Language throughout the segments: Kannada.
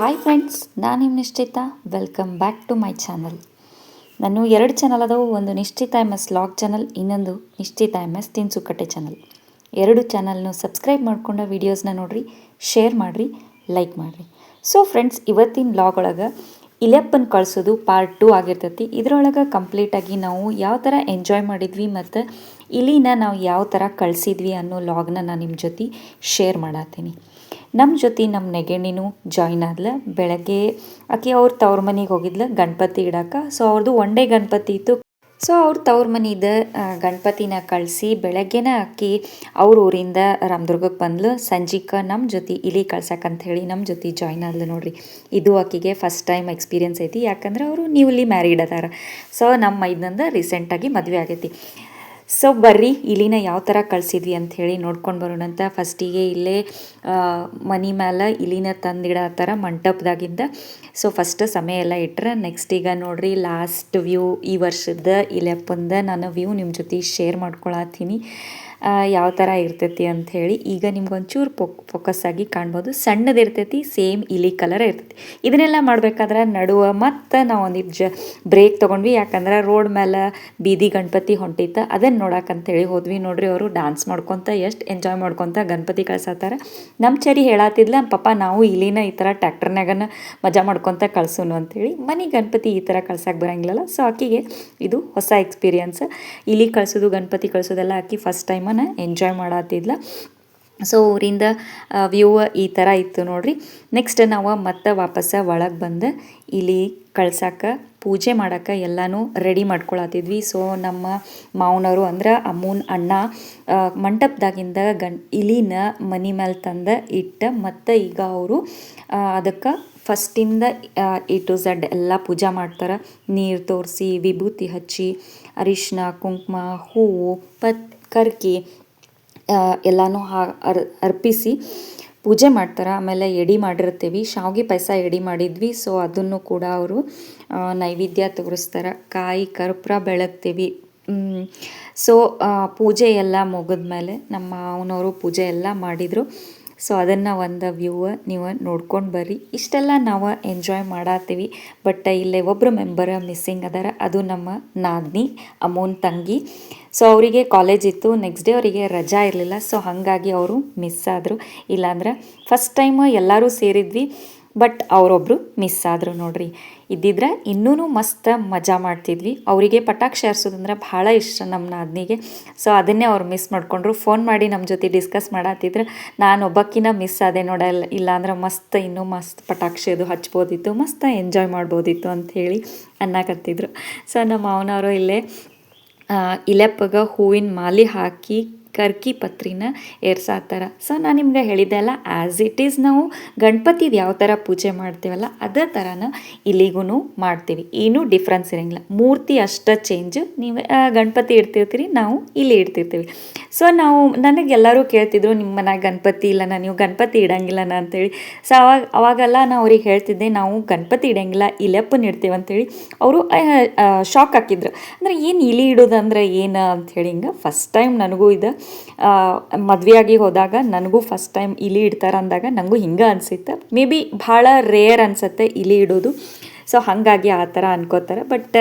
ಹಾಯ್ ಫ್ರೆಂಡ್ಸ್ ನಾನು ನಿಮ್ಮ Nishchita. Welcome back to my channel ನಾನು ಎರಡು ಚಾನಲ್ ಅದಾವು. ಒಂದು ನಿಶ್ಚಿತ ಎಂ ಎಸ್ ಲಾಗ್ ಚಾನಲ್ ಇನ್ನೊಂದು ನಿಶ್ಚಿತ ಎಂ ಎಸ್ ತಿನ್ಸುಕಟ್ಟೆ ಚಾನಲ್ ಎರಡು ಚಾನಲ್ನು ಸಬ್ಸ್ಕ್ರೈಬ್ ಮಾಡ್ಕೊಂಡ ವೀಡಿಯೋಸ್ನ ನೋಡಿರಿ ಶೇರ್ ಮಾಡಿರಿ ಲೈಕ್ ಮಾಡಿರಿ. ಸೊ ಫ್ರೆಂಡ್ಸ್ ಇವತ್ತಿನ ಲಾಗ್ ಒಳಗೆ ಇಲೆಪ್ಪನ್ ಕಳಿಸೋದು ಪಾರ್ಟ್ ಟು ಆಗಿರ್ತೈತಿ. ಇದರೊಳಗೆ ಕಂಪ್ಲೀಟಾಗಿ ನಾವು ಯಾವ ಥರ ಎಂಜಾಯ್ ಮಾಡಿದ್ವಿ ಮತ್ತು ಇಲಿನ ನಾವು ಯಾವ ಥರ ಕಳಿಸಿದ್ವಿ ಅನ್ನೋ ಲಾಗ್ನ ನಾನು ನಿಮ್ಮ ಜೊತೆ ಶೇರ್ ಮಾಡತ್ತೀನಿ ನಮ್ಮ ಜೊತೆ ನಮ್ಮ ನೆಗೆಣಿನೂ ಜಾಯ್ನ್ ಆದ್ಲ. ಬೆಳಗ್ಗೆ ಆಕೆ ಅವ್ರ ತವ್ರ ಮನೆಗೆ ಹೋಗಿದ್ಲ ಗಣಪತಿ ಇಡಕ್ಕೆ ಸೊ ಅವ್ರದ್ದು ಒನ್ ಡೇ ಗಣಪತಿ ಇತ್ತು. ಸೊ ಅವ್ರ ತವ್ರ ಮನಿದ ಗಣಪತಿನ ಕಳಿಸಿ ಬೆಳಗ್ಗೆನ ಅಕ್ಕಿ ಅವ್ರ ಊರಿಂದ ರಾಮದುರ್ಗಕ್ಕೆ ಬಂದ್ಲು. ಸಂಜಿಕ ನಮ್ಮ ಜೊತೆ ಇಲಿ ಕಳ್ಸಕ್ಕಂತ ಹೇಳಿ ನಮ್ಮ ಜೊತೆ ಜಾಯ್ನ್ ಆದ್ಲು ನೋಡ್ರಿ. ಇದು ಆಕಿಗೆ ಫಸ್ಟ್ ಟೈಮ್ ಎಕ್ಸ್ಪೀರಿಯನ್ಸ್ ಐತಿ. ಯಾಕಂದ್ರೆ ಅವರು ನ್ಯೂಲಿ ಮ್ಯಾರಿಡ್ ಅದಾರ. ಸೊ ನಮ್ಮ ಮೈದಂದ ರೀಸೆಂಟಾಗಿ ಮದುವೆ ಆಗೈತಿ. ಸೊ ಬರ್ರಿ ಇಲಿನ ಯಾವ ಥರ ಕಳಿಸಿದ್ವಿ ಅಂತ ಹೇಳಿ ನೋಡ್ಕೊಂಡು ಬರೋಣಂತ ಫಸ್ಟಿಗೆ ಇಲ್ಲೇ ಮನಿ ಮೇಲೆ ಇಲಿನ ಥರ ಮಂಟಪದಾಗಿಂದ. ಸೊ ಫಸ್ಟ್ ಸಮಯ ಎಲ್ಲ ಇಟ್ಟರೆ ನೆಕ್ಸ್ಟ್ ಈಗ ನೋಡ್ರಿ ಲಾಸ್ಟ್ ವ್ಯೂ ಈ ವರ್ಷದ ಇಲೆಪ್ಪಂದ ನಾನು ವ್ಯೂ ನಿಮ್ಮ ಜೊತೆ ಶೇರ್ ಮಾಡ್ಕೊಳತ್ತೀನಿ. ಯಾವ ಥರ ಇರ್ತೈತಿ ಅಂಥೇಳಿ ಈಗ ನಿಮ್ಗೆ ಒಂಚೂರು ಪೊ ಫೋಕಸ್ ಆಗಿ ಕಾಣ್ಬೋದು. ಸಣ್ಣದು ಇರ್ತೈತಿ ಸೇಮ್ ಇಲಿ ಕಲರ್ ಇರ್ತೈತಿ. ಇದನ್ನೆಲ್ಲ ಮಾಡಬೇಕಾದ್ರೆ ನಡುವ ಮತ್ತು ನಾವು ಒಂದಿಟ್ಟು ಜ ಬ್ರೇಕ್ ತೊಗೊಂಡ್ವಿ. ಯಾಕಂದ್ರೆ ರೋಡ್ ಮೇಲೆ ಬೀದಿ ಗಣಪತಿ ಹೊಂಟಿತ್ತ ಅದನ್ನು ನೋಡಕ್ಕಂತೇಳಿ ಹೋದ್ವಿ. ನೋಡ್ರಿ ಅವರು ಡಾನ್ಸ್ ಮಾಡ್ಕೊತ, ಎಷ್ಟು ಎಂಜಾಯ್ ಮಾಡ್ಕೊತ ಗಣಪತಿ ಕಳ್ಸತ್ತಾರೆ ನಮ್ಮ ಚರಿ ಹೇಳತ್ತಿದ್ಲ ಪಾಪ ನಾವು ಇಲಿನ ಈ ಥರ ಟ್ಯಾಕ್ಟರ್ನಾಗನ ಮಜಾ ಮಾಡ್ಕೊತ ಕಳ್ಸೋನು ಅಂತೇಳಿ ಮನೆ ಗಣಪತಿ ಈ ಥರ ಕಳ್ಸಕ್ಕೆ ಬರೋಂಗಿಲ್ಲಲ್ಲ. ಸೊ ಆಕಿಗೆ ಇದು ಹೊಸ ಎಕ್ಸ್ಪೀರಿಯನ್ಸ್ ಇಲಿ ಕಳ್ಸೋದು, ಗಣಪತಿ ಕಳ್ಸೋದೆಲ್ಲ ಆಕಿ ಫಸ್ಟ್ ಟೈಮನ ಎಂಜಾಯ್ ಮಾಡತ್ತಿದ್ಲ ಸೊ ಊರಿಂದ ವ್ಯೂ ಈ ಥರ ಇತ್ತು ನೋಡ್ರಿ. ನೆಕ್ಸ್ಟ್ ನಾವು ಮತ್ತೆ ವಾಪಸ್ಸ ಒಳಗೆ ಬಂದು, ಇಲ್ಲಿ ಕಳ್ಸಕ್ಕೆ ಪೂಜೆ ಮಾಡೋಕ್ಕೆ ಎಲ್ಲನೂ ರೆಡಿ ಮಾಡ್ಕೊಳತ್ತಿದ್ವಿ ಸೊ ನಮ್ಮ ಮಾವನವರು ಅಂದ್ರೆ ಅಮ್ಮನ ಅಣ್ಣ ಮಂಟಪದಾಗಿಂದ ಗಣ್, ಇಲಿನ ಮನಿ ಮೇಲೆ ತಂದ ಇಟ್ಟ ಮತ್ತು ಈಗ ಅವರು ಅದಕ್ಕೆ ಫಸ್ಟಿಂದ ಎ ಟು ಝಡ್ ಎಲ್ಲ ಪೂಜೆ ಮಾಡ್ತಾರೆ. ನೀರು ತೋರಿಸಿ, ವಿಭೂತಿ ಹಚ್ಚಿ ಅರಿಶಿನ ಕುಂಕುಮ, ಹೂವು ಪತ್ ಕರ್ಕಿ ಎಲ್ಲನೂ ಹಾ, ಅರ್, ಅರ್ಪಿಸಿ ಪೂಜೆ ಮಾಡ್ತಾರೆ. ಆಮೇಲೆ ಎಡಿ ಮಾಡಿರ್ತೀವಿ. ಶಾವಿಗೆ ಪಾಯಸ ಎಡಿ ಮಾಡಿದ್ವಿ. ಸೊ ಅದನ್ನು ಕೂಡ ಅವರು ನೈವೇದ್ಯ ತೋರಿಸ್ತಾರೆ. ಕಾಯಿ ಕರ್ಪೂರ ಬೆಳಗ್ತೀವಿ. ಸೊ ಪೂಜೆ ಎಲ್ಲ ಮುಗಿದ್ಮೇಲೆ ನಮ್ಮ ಅವನವರು ಪೂಜೆ ಎಲ್ಲ ಮಾಡಿದರು. ಸೊ ಅದನ್ನು ಒಂದು ವ್ಯೂವ ನೀವು ನೋಡ್ಕೊಂಡು ಬರ್ರಿ. ಇಷ್ಟೆಲ್ಲ ನಾವು ಎಂಜಾಯ್ ಮಾಡತ್ತೀವಿ ಬಟ್ ಇಲ್ಲೇ ಒಬ್ಬರು ಮೆಂಬರ್ ಮಿಸ್ಸಿಂಗ್ ಅದಾರ. ಅದು ನಮ್ಮ ನಾಗ್ನಿ, ಅಮೋನ್ ತಂಗಿ. ಸೊ ಅವರಿಗೆ ಕಾಲೇಜ್ ಇತ್ತು. ನೆಕ್ಸ್ಟ್ ಡೇ ಅವರಿಗೆ ರಜಾ ಇರಲಿಲ್ಲ. ಸೊ ಹಾಗಾಗಿ ಅವರು ಮಿಸ್ ಆದರು. ಇಲ್ಲಾಂದ್ರೆ ಫಸ್ಟ್ ಟೈಮ್ ಎಲ್ಲರೂ ಸೇರಿದ್ವಿ. ಬಟ್ ಅವರೊಬ್ಬರು ಮಿಸ್ ಆದರು ನೋಡ್ರಿ. ಇದ್ದಿದ್ರೆ ಇನ್ನೂ ಮಸ್ತ್ ಮಜಾ ಮಾಡ್ತಿದ್ವಿ. ಅವರಿಗೆ ಪಟಾಕ್ಷಿ ಹಾರಿಸೋದಂದ್ರೆ ಭಾಳ ಇಷ್ಟ ನಮ್ಮ ನಾದ್ನಿಗೆ. ಸೊ ಅದನ್ನೇ ಅವ್ರು ಮಿಸ್ ಮಾಡಿಕೊಂಡ್ರು. ಫೋನ್ ಮಾಡಿ ನಮ್ಮ ಜೊತೆ ಡಿಸ್ಕಸ್ ಮಾಡತ್ತಿದ್ರು ನಾನು ಒಬ್ಬಕ್ಕಿನ ಮಿಸ್ ಆದೆ ನೋಡಲ್ಲ ಇಲ್ಲಾಂದ್ರೆ ಮಸ್ತ್, ಇನ್ನೂ ಮಸ್ತ್ ಪಟಾಕ್ಷಿ ಅದು ಹಚ್ಬೋದಿತ್ತು. ಮಸ್ತ್ ಎಂಜಾಯ್ ಮಾಡ್ಬೋದಿತ್ತು ಅಂಥೇಳಿ ಅನ್ನಕತ್ತಿದ್ರು. ಸೊ ನಮ್ಮ ಮಾವನವರು ಇಲ್ಲೇ ಇಲೆಪ್ಪಗ ಹೂವಿನ ಮಾಲೆ ಹಾಕಿ ಕರ್ಕಿ ಪತ್ರಿನ ಏರ್ಸಾತ್ತಾರ ಸೊ ನಾನು ನಿಮ್ಗೆ ಹೇಳಿದೆ ಅಲ್ಲ ಆ್ಯಸ್ ಇಟ್ ಈಸ್ ನಾವು ಗಣಪತಿದು ಯಾವ ಥರ ಪೂಜೆ ಮಾಡ್ತೀವಲ್ಲ, ಅದೇ ಥರನ ಇಲ್ಲಿಗೂ ಮಾಡ್ತೀವಿ. ಏನೂ ಡಿಫ್ರೆನ್ಸ್ ಇರೋಂಗಿಲ್ಲ. ಮೂರ್ತಿ ಅಷ್ಟ ಚೇಂಜ್ ನೀವು ಗಣಪತಿ ಇಡ್ತಿರ್ತೀರಿ, ನಾವು ಇಲ್ಲಿ ಇಡ್ತಿರ್ತೀವಿ. ಸೊ ನಾವು ನನಗೆ ಎಲ್ಲರೂ ಕೇಳ್ತಿದ್ರು, ನಿಮ್ಮ ಮನ್ಯಾಗ ಗಣಪತಿ ಇಲ್ಲನ ನೀವು ಗಣಪತಿ ಇಡಂಗಿಲ್ಲನ ಅಂತೇಳಿ. ಸೊ ಅವಾಗ, ಅವಾಗೆಲ್ಲ ನಾನು ಅವ್ರಿಗೆ ಹೇಳ್ತಿದ್ದೆ, ನಾವು ಗಣಪತಿ ಇಡಂಗಿಲ್ಲ ಇಲೆಪ್ಪನ್ ಇಡ್ತೀವಿ ಅಂತೇಳಿ. ಅವರು ಶಾಕ್ ಹಾಕಿದ್ರು. ಅಂದರೆ ಏನು ಇಲಿ ಇಡೋದಂದ್ರೆ ಏನು ಅಂಥೇಳಿ ಹಿಂಗೆ ಫಸ್ಟ್ ಟೈಮ್ ನನಗೂ ಇದು ಮದುವೆಯಾಗಿ ಹೋದಾಗ ನನಗೂ ಫಸ್ಟ್ ಟೈಮ್ ಇಲಿ ಇಡ್ತಾರೆ ಅಂದಾಗ ನನಗೂ ಹಿಂಗೆ ಅನಿಸುತ್ತೆ. ಮೇ ಬಿ ಭಾಳ ರೇರ್ ಅನಿಸುತ್ತೆ ಇಲಿ ಇಡೋದು. ಸೊ ಹಾಗಾಗಿ ಆ ಥರ ಅನ್ಕೋತಾರೆ. ಬಟ್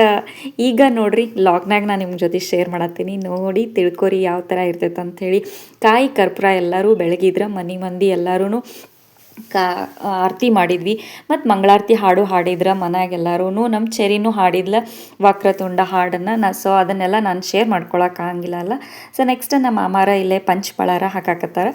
ಈಗ ನೋಡ್ರಿ ಲಾಗ್ನಾಗ ನಾನು ನಿಮ್ಮ ಜೊತೆ ಶೇರ್ ಮಾಡತ್ತೀನಿ. ನೋಡಿ, ತಿಳ್ಕೊರಿ ಯಾವ ಥರ ಇರ್ತೈತೆ ಅಂಥೇಳಿ ಕಾಯಿ, ಕರ್ಪೂರ ಎಲ್ಲರೂ ಬೆಳಗಿದ್ರೆ ಮನೆ ಮಂದಿ ಎಲ್ಲರೂ ಕಾ ಆರತಿ ಮಾಡಿದ್ವಿ. ಮತ್ತು ಮಂಗಳಾರತಿ ಹಾಡು ಹಾಡಿದ್ರೆ ಮನ್ಯಾಗೆಲ್ಲರೂ ನಮ್ಮ ಚೆರಿನೂ ಹಾಡಿದ್ಲ ವಕ್ರತುಂಡ ಹಾಡನ್ನು ನಾ ಸೊ ಅದನ್ನೆಲ್ಲ ನಾನು ಶೇರ್ ಮಾಡ್ಕೊಳಕ್ಕಾಗಿಲ್ಲ ಅಲ್ಲ. ಸೊ ನೆಕ್ಸ್ಟ್ ನಮ್ಮ ಮಾಮಾರ ಇಲ್ಲೇ ಪಂಚಪಳಾರ ಹಾಕಾಕತ್ತಾರ.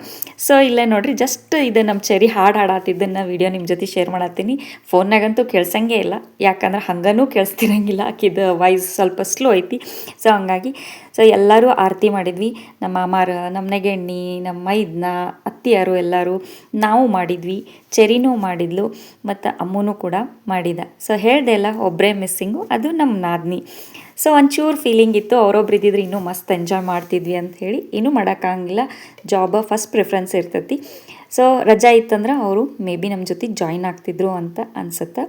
ಸೊ ಇಲ್ಲೇ ನೋಡಿರಿ ಜಸ್ಟ್ ಇದು ನಮ್ಮ ಚೆರಿ ಹಾಡು ಹಾಡಾತಿದ್ದನ್ನು ವೀಡಿಯೋ ನಿಮ್ಮ ಜೊತೆ ಶೇರ್ ಮಾಡತ್ತೀನಿ. ಫೋನ್ನಾಗಂತೂ ಕೇಳ್ಸಂಗೇ ಇಲ್ಲ. ಯಾಕಂದ್ರೆ ಹಂಗನೂ ಕೇಳಿಸ್ತಿರಂಗಿಲ್ಲ. ಆಕಿದು ವಾಯ್ಸ್ ಸ್ವಲ್ಪ ಸ್ಲೋ ಐತಿ. ಸೊ ಹಂಗಾಗಿ ಸೊ ಎಲ್ಲರೂ ಆರತಿ ಮಾಡಿದ್ವಿ. ನಮ್ಮ ಮಾಮಾರ ನಮ್ಮ ನೆಗೆಣ್ಣಿ, ನಮ್ಮ ಮೈದ್ನ, ಅತ್ತಿಯರು ಎಲ್ಲರೂ ನಾವು ಮಾಡಿದ್ವಿ. ಚೆರಿನೂ ಮಾಡಿದ್ಲು, ಮತ್ತು ಅಮ್ಮನೂ ಕೂಡ ಮಾಡಿದ. ಸೊ ಹೇಳ್ದೆ ಅಲ್ಲ ಒಬ್ಬರೇ ಮಿಸ್ಸಿಂಗು ಅದು ನಮ್ಮ ನಾದ್ನಿ. ಸೊ ಒಂಚೂರು ಫೀಲಿಂಗ್ ಇತ್ತು ಅವರೊಬ್ರು ಇದ್ದಿದ್ರೆ ಇನ್ನೂ ಮಸ್ತ್ ಎಂಜಾಯ್ ಮಾಡ್ತಿದ್ವಿ ಅಂತ ಹೇಳಿ ಏನೂ ಮಾಡೋಕ್ಕಾಗಿಲ್ಲ ಜಾಬ ಫಸ್ಟ್ ಪ್ರಿಫರೆನ್ಸ್ ಇರ್ತೈತಿ. ಸೊ ರಜಾ ಇತ್ತಂದ್ರೆ ಅವರು ಮೇ ಬಿ ನಮ್ಮ ಜೊತೆ ಜಾಯ್ನ್ ಆಗ್ತಿದ್ರು ಅಂತ ಅನ್ಸುತ್ತೆ.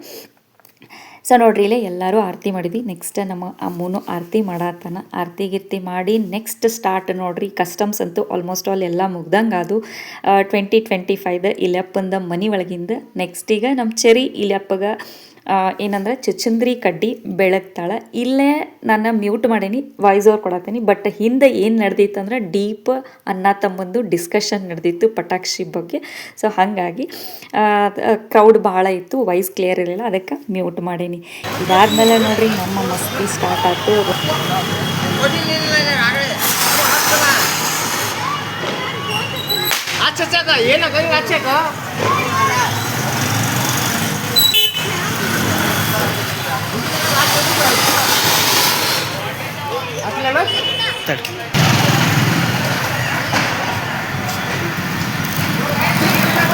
ಸೊ ನೋಡ್ರಿ, ಇಲ್ಲೇ ಎಲ್ಲರೂ ಆರತಿ ಮಾಡಿದ್ವಿ. ನೆಕ್ಸ್ಟ್ ನಮ್ಮ ಅಮ್ಮನು ಆರತಿ ಮಾಡತ್ತಾನ ಆರತಿ ಗಿರ್ತಿ ಮಾಡಿ ನೆಕ್ಸ್ಟ್ ಸ್ಟಾರ್ಟ್ ನೋಡ್ರಿ ಕಸ್ಟಮ್ಸ್ ಅಂತೂ ಆಲ್ಮೋಸ್ಟ್ ಆಲ್ ಎಲ್ಲ ಮುಗ್ದಂಗೆ ಅದು ಟ್ವೆಂಟಿ ಟ್ವೆಂಟಿ ಫೈವ್ದ ಇಲೆಪ್ಪಂದ ಮನೆ ಒಳಗಿಂದ ನೆಕ್ಸ್ಟ್ ಈಗ ನಮ್ಮ ಚೆರಿ ಇಲ್ಯಪ್ಪಗ ಏನಂದ್ರೆ ಚುಚುಂದ್ರಿ ಕಡ್ಡಿ ಬೆಳಗ್ತಾಳೆ ಇಲ್ಲೇ ನಾನು ಮ್ಯೂಟ್ ಮಾಡೀನಿ ವಾಯ್ಸ್ ಓವರ್ ಕೊಡತ್ತೀನಿ ಬಟ್ ಹಿಂದೆ ಏನು ನಡೆದಿತ್ತು ಅಂದ್ರೆ ಡೀಪ್ ಅನ್ನ ತಮ್ಮಂದು ಡಿಸ್ಕಷನ್ ನಡೆದಿತ್ತು ಪಟಾಕ್ಷಿ ಬಗ್ಗೆ. ಸೊ ಹಾಗಾಗಿ ಕ್ರೌಡ್ ಭಾಳ ಇತ್ತು ವಾಯ್ಸ್ ಕ್ಲಿಯರ್ ಇರಲಿಲ್ಲ, ಅದಕ್ಕೆ ಮ್ಯೂಟ್ ಮಾಡೀನಿ. ಇದಾದ್ಮೇಲೆ ನೋಡ್ರಿ ನಮ್ಮ ಮಸ್ತಿ ಸ್ಟಾರ್ಟ್ ಆಯ್ತು. ಆಚೆ ಏನಾಗ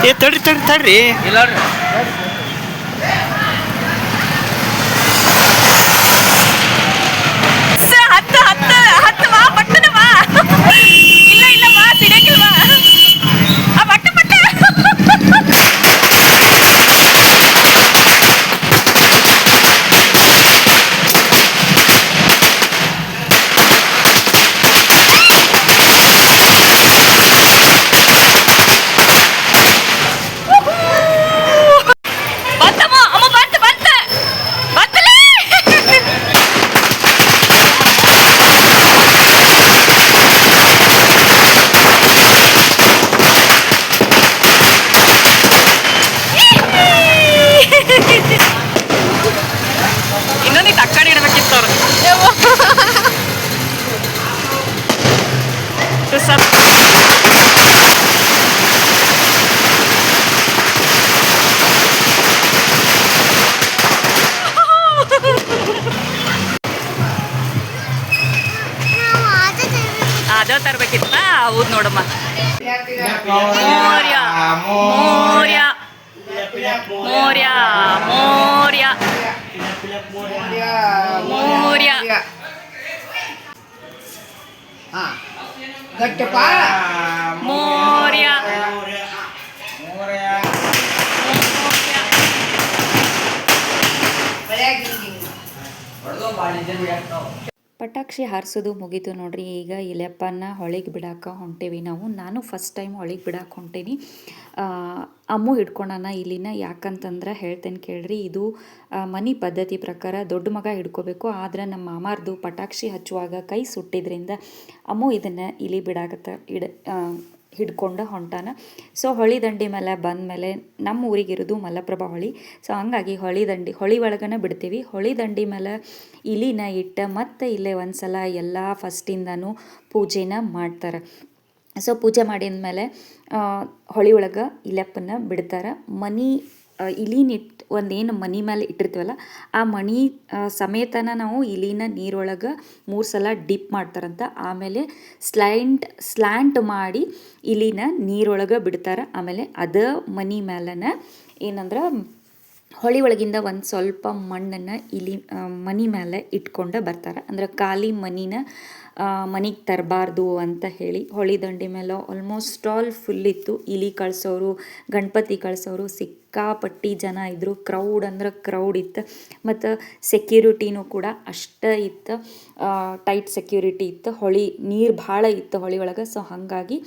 ಏ ತಡ್ರಿ ತಡ್ರಿ ತಡ್ರಿ. ಇಲ್ಲ ತರ್ಬೇಕಿತ್ತ ಹೌದು ನೋಡಮ್ಮ ಮೋರ್ಯ ಮೋರ್ಯ ಮೋರ್ಯ ಮೋರ್ಯ ಮೋರ್ಯ ಗಟ್ಟಪ್ಪ ಮೋರ್ಯ ಪಟಾಕ್ಷಿ ಹಾರಿಸೋದು ಮುಗೀತು ನೋಡ್ರಿ, ಈಗ ಇಲೆಪ್ಪನ ಹೊಳಿಗೆ ಬಿಡಾಕ ಹೊಂಟೇವಿ ನಾವು. ನಾನು ಫಸ್ಟ್ ಟೈಮ್ ಹೊಳಿಗೆ ಬಿಡಾಕ ಹೊಂಟೇನಿ. ಅಮ್ಮು ಹಿಡ್ಕೊಳನ ಇಲ್ಲಿನ. ಯಾಕಂತಂದ್ರೆ ಹೇಳ್ತೇನೆ ಕೇಳ್ರಿ, ಇದು ಮನಿ ಪದ್ಧತಿ ಪ್ರಕಾರ ದೊಡ್ಡ ಮಗ ಹಿಡ್ಕೋಬೇಕು. ಆದ್ರೆ ನಮ್ಮ ಮಾಮಾರ್ದು ಪಟಾಕ್ಷಿ ಹಚ್ಚುವಾಗ ಕೈ ಸುಟ್ಟಿದ್ರಿಂದ ಅಮ್ಮು ಇದನ್ನು ಇಲಿ ಬಿಡಾಕತ್ತ ಇಡ ಹಿಡ್ಕೊಂಡು ಹೊಂಟಾನ. ಸೊ ಹೊಳಿ ದಂಡಿ ಮೇಲೆ ಬಂದಮೇಲೆ ನಮ್ಮ ಊರಿಗಿರೋದು ಮಲಪ್ರಭಾ ಹೊಳಿ. ಸೊ ಹಂಗಾಗಿ ಹೊಳಿ ದಂಡಿ, ಹೊಳಿ ಒಳಗನೆ ಬಿಡ್ತೀವಿ. ಹೊಳಿ ದಂಡಿ ಮೇಲೆ ಇಲಿನ ಇಟ್ಟು ಮತ್ತೆ ಇಲ್ಲೇ ಒಂದ್ಸಲ ಎಲ್ಲ ಫಸ್ಟಿಂದನೂ ಪೂಜೆನ ಮಾಡ್ತಾರೆ. ಸೊ ಪೂಜೆ ಮಾಡಿದ ಮೇಲೆ ಹೊಳಿ ಒಳಗೆ ಇಲೆಪ್ಪನ್ನ ಬಿಡ್ತಾರೆ. ಮನಿ ಇಲಿನ ಇಲಿನಿಟ್ ಒಂದೇನು ಮನಿ ಮೇಲೆ ಇಟ್ಟಿರ್ತೀವಲ್ಲ, ಆ ಮಣಿ ಸಮೇತನ ನಾವು ಇಲಿನ ನೀರೊಳಗೆ ಮೂರು ಸಲ ಡಿಪ್ ಮಾಡ್ತಾರಂತ. ಆಮೇಲೆ ಸ್ಲೈಂಟ್ ಸ್ಲ್ಯಾಂಟ್ ಮಾಡಿ ಇಲಿನ ನೀರೊಳಗೆ ಬಿಡ್ತಾರೆ. ಆಮೇಲೆ ಅದ ಮನಿ ಮೇಲನ ಏನಂದ್ರೆ ಹೊಳಿ ಒಳಗಿಂದ ಒಂದು ಸ್ವಲ್ಪ ಮಣ್ಣನ್ನು ಇಲಿ ಮನಿ ಮೇಲೆ ಇಟ್ಕೊಂಡು ಬರ್ತಾರೆ. ಅಂದ್ರೆ ಖಾಲಿ ಮನಿನ ಮನಿಗೆ ತರಬಾರ್ದು ಅಂತ ಹೇಳಿ ಹೊಳಿ ದಂಡಿ ಮೇಲೆ ಆಲ್ಮೋಸ್ಟ್ ಆಲ್ ಫುಲ್ ಇತ್ತು. ಇಲಿ ಕಳ್ಸೋರು, ಗಣಪತಿ ಕಳ್ಸೋರು ಸಿಕ್ಕಾಪಟ್ಟಿ ಜನ ಇದ್ದರು ಕ್ರೌಡ್ ಅಂದ್ರೆ ಕ್ರೌಡ್ ಇತ್ತು. ಮತ್ತು ಸೆಕ್ಯೂರಿಟಿನೂ ಕೂಡ ಅಷ್ಟೇ ಇತ್ತು. ಟೈಟ್ ಸೆಕ್ಯೂರಿಟಿ ಇತ್ತು. ಹೊಳಿ, ನೀರು ಭಾಳ ಇತ್ತು ಹೊಳಿ ಒಳಗೆ. ಸೊ ಹಾಗಾಗಿ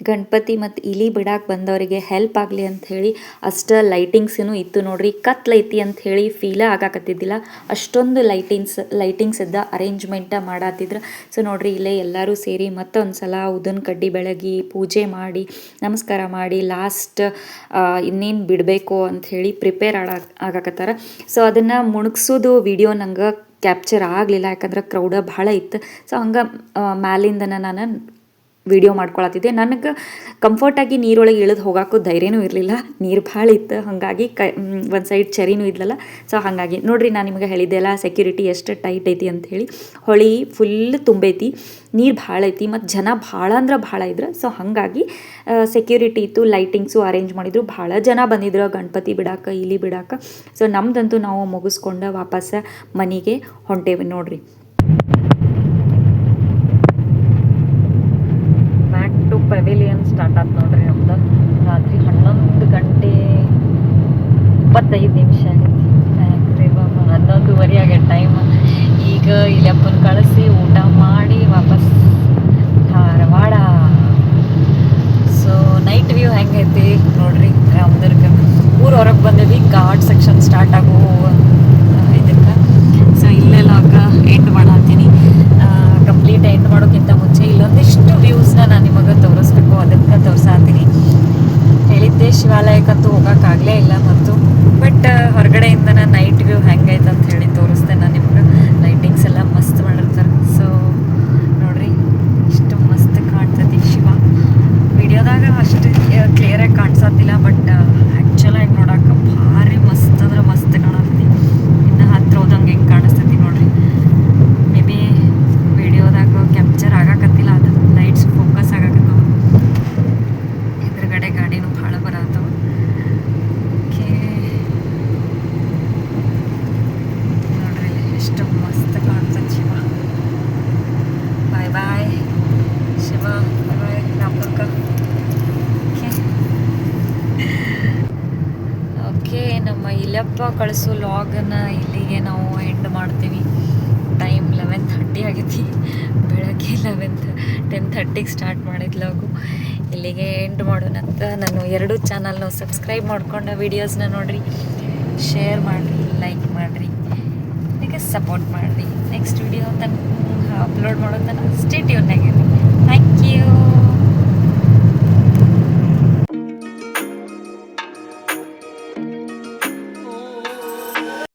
ಗಣಪತಿ ಮತ್ತು ಇಲಿ ಬಿಡಾಕೆ ಬಂದವರಿಗೆ ಹೆಲ್ಪ್ ಆಗಲಿ ಅಂಥೇಳಿ ಅಷ್ಟು ಲೈಟಿಂಗ್ಸೂ ಇತ್ತು ನೋಡ್ರಿ. ಕತ್ಲೈತಿ ಅಂತ ಹೇಳಿ ಫೀಲ ಆಗಾಕತ್ತಿದ್ದಿಲ್ಲ. ಅಷ್ಟೊಂದು ಲೈಟಿಂಗ್ಸ್ ಲೈಟಿಂಗ್ಸ್ ಇದ್ದ ಅರೇಂಜ್ಮೆಂಟ ಮಾಡತ್ತಿದ್ರು ಸೊ ನೋಡ್ರಿ, ಇಲ್ಲೇ ಎಲ್ಲರೂ ಸೇರಿ ಮತ್ತೊಂದು ಸಲ ಉದನ್ ಕಡ್ಡಿ ಬೆಳಗಿ ಪೂಜೆ ಮಾಡಿ, ನಮಸ್ಕಾರ ಮಾಡಿ ಲಾಸ್ಟ್ ಇನ್ನೇನು ಬಿಡಬೇಕು ಅಂಥೇಳಿ ಪ್ರಿಪೇರ್ ಆಡ, ಆಗಾಕತ್ತಾರ. ಸೊ ಅದನ್ನು ಮುಣಗ್ಸೋದು ವಿಡಿಯೋ ನಂಗೆ ಕ್ಯಾಪ್ಚರ್ ಆಗಲಿಲ್ಲ. ಯಾಕಂದ್ರೆ ಕ್ರೌಡ ಭಾಳ ಇತ್ತು. ಸೊ ಹಂಗೆ ಮ್ಯಾಲಿಂದನ ನಾನು ವಿಡಿಯೋ ಮಾಡ್ಕೊಳತ್ತಿದ್ದೆ. ನನಗೆ ಕಂಫರ್ಟಾಗಿ ನೀರೊಳಗೆ ಇಳಿದು ಹೋಗೋಕ್ಕೂ ಧೈರ್ಯನೂ ಇರಲಿಲ್ಲ. ನೀರು ಭಾಳ ಇತ್ತು, ಹಾಗಾಗಿ ಕ ಒಂದು ಸೈಡ್ ಚರಿನೂ ಇದ್ಲಲ್ಲ ಸೊ ಹಾಗಾಗಿ. ನೋಡಿರಿ, ನಾನು ನಿಮಗೆ ಹೇಳಿದ್ದೆ ಅಲ್ಲ ಸೆಕ್ಯೂರಿಟಿ ಎಷ್ಟು ಟೈಟ್ ಐತಿ ಅಂತ ಹೇಳಿ ಹೊಳಿ ಫುಲ್ ತುಂಬೈತಿ, ನೀರು ಭಾಳ ಐತಿ, ಮತ್ತು ಜನ ಭಾಳ ಅಂದ್ರೆ ಭಾಳ ಇದ್ರು. ಸೊ ಹಾಗಾಗಿ ಸೆಕ್ಯೂರಿಟಿ ಇತ್ತು ಲೈಟಿಂಗ್ಸು ಅರೇಂಜ್ ಮಾಡಿದ್ರು. ಭಾಳ ಜನ ಬಂದಿದ್ರು, ಗಣಪತಿ ಬಿಡಾಕ ಇಲಿ ಬಿಡಾಕ. ಸೊ ನಮ್ದಂತೂ ನಾವು ಮುಗಿಸ್ಕೊಂಡು ವಾಪಸ್ ಮನೆಗೆ ಹೊಂಟೇವಿ ನೋಡ್ರಿ. ಇಪ್ಪತ್ತೈದು ನಿಮಿಷ ಆಗೈತಿ ಹನ್ನೊಂದುವರೆ ಆಗ್ಯದ ಟೈಮ್ ಈಗ ಇಲ್ಲಪ್ಪನ ಕಳಿಸಿ ಊಟ ಮಾಡಿ ವಾಪಸ್ ಧಾರವಾಡ. ಸೊ ನೈಟ್ ವ್ಯೂ ಹೆಂಗೈತಿ ನೋಡ್ರಿ. ರಾಮದುರ್ಗ. ಊರು ಹೊರಗೆ ಬಂದಿದೆ ಘಾಟ್ ಸೆಕ್ಷನ್ ಸ್ಟಾರ್ಟ್ ಆಗೋ ಇದಕ್ಕೆ. ಸೊ ಇಲ್ಲೆಲ್ಲ ಎಂಡ್ ಮಾಡತ್ತೀನಿ ಕಂಪ್ಲೀಟ್ ಎಂಡ್ ಮಾಡೋಕ್ಕಿಂತ ಮುಂಚೆ ಇಲ್ಲೊಂದಿಷ್ಟು ವ್ಯೂಸ್ನ ನಾನು ನಿಮಗೆ ತೋರಿಸ್ಬೇಕು, ಅದಕ್ಕೆ ತೋರಿಸಾತೀನಿ. ಹೇಳಿದ್ದೆ ಶಿವಾಲಯಕ್ಕಂತೂ ಹೋಗೋಕ್ಕಾಗಲೇ ಇಲ್ಲ ಮತ್ತು ಬಟ್ ಹೊರಗಡೆಯಿಂದ ನೈಟ್ ವ್ಯೂ ಹೆಂಗೈತೆ ಅಂತ ಹೇಳಿ ತೋರಿಸ್ತೇನೆ ನಾನು ನಿಮ್ಗೆ. ಲೈಟಿಂಗ್ಸ್ ಎಲ್ಲ ಮಸ್ತ್ ಮಾಡಿರ್ತಾರೆ. ಸೊ ನೋಡ್ರಿ, ಇಷ್ಟು ಮಸ್ತ್ ಕಾಣ್ತೈತಿ ಶಿವ. ವಿಡಿಯೋದಾಗ ಅಷ್ಟು ಕ್ಲಿಯರಾಗಿ ಕಾಣಿಸತ್ತಿಲ್ಲ ಬಟ್ ಆ್ಯಕ್ಚುಲಾಗಿ ನೋಡಕ್ಕೆ ಭಾರಿ ಮಸ್ತ್ ಅಂದ್ರೆ ಮಸ್ತ್ ಕಾಣತೈತಿ ಇನ್ನು ಹತ್ರ ಹೋದಂಗೆ ಹೆಂಗೆ ಕಾಣಿಸ್ತೈತಿ ನೋಡ್ರಿ ಮೇ ಬಿ ವಿಡಿಯೋದಾಗ ಕ್ಯಾಪ್ಚರ್ ಆಗಾಕತ್ತಿಲ್ಲ ಅದು ಲೈಟ್ಸ್ ಫೋಕಸ್ ಆಗಾಕತ್ತವ ಎದುರುಗಡೆ ಗಾಡಿನೂ ಭಾಳ ಬರತ್ತವ ಓಕೆ ನೋಡ್ರಿ ಎಷ್ಟು ಮಸ್ತ್ ಕಾಣ್ತದೆ Shiva bye bye Shiva bye bye Ramdurg okay okay ನಮ್ಮ ಇಲ್ಲಪ್ಪ ಕಳಿಸೋ ಲಾಗನ್ನು ಇಲ್ಲಿಗೆ ನಾವು ಎಂಡ್ ಮಾಡ್ತೀವಿ. ಟೈಮ್ ಲೆವೆನ್ ಥರ್ಟಿ ಆಗೈತಿ ಬೆಳಗ್ಗೆ ಲೆವೆನ್ ಟೆನ್ ಥರ್ಟಿಗೆ ಸ್ಟಾರ್ಟ್ ಮಾಡಿದ ಲಾಗು ಇಲ್ಲಿಗೆ ಎಂಡ್ ಮಾಡೋಣಂತ ನಾನು ಎರಡು ಚಾನಲ್ನ ಸಬ್ಸ್ಕ್ರೈಬ್ ಮಾಡ್ಕೊಂಡು ವೀಡಿಯೋಸ್ನ ನೋಡಿರಿ. ಶೇರ್ ಮಾಡಿರಿ ಲೈಕ್ ಮಾಡಿರಿ. ನನಗೆ ಸಪೋರ್ಟ್ ಮಾಡಿರಿ. ನೆಕ್ಸ್ಟ್ ವಿಡಿಯೋ ತನಕ ಅಪ್ಲೋಡ್ ಮಾಡೋ ತನಕ ಥ್ಯಾಂಕ್ ಟ್ಯೂನ್ನಾಗಿರಿ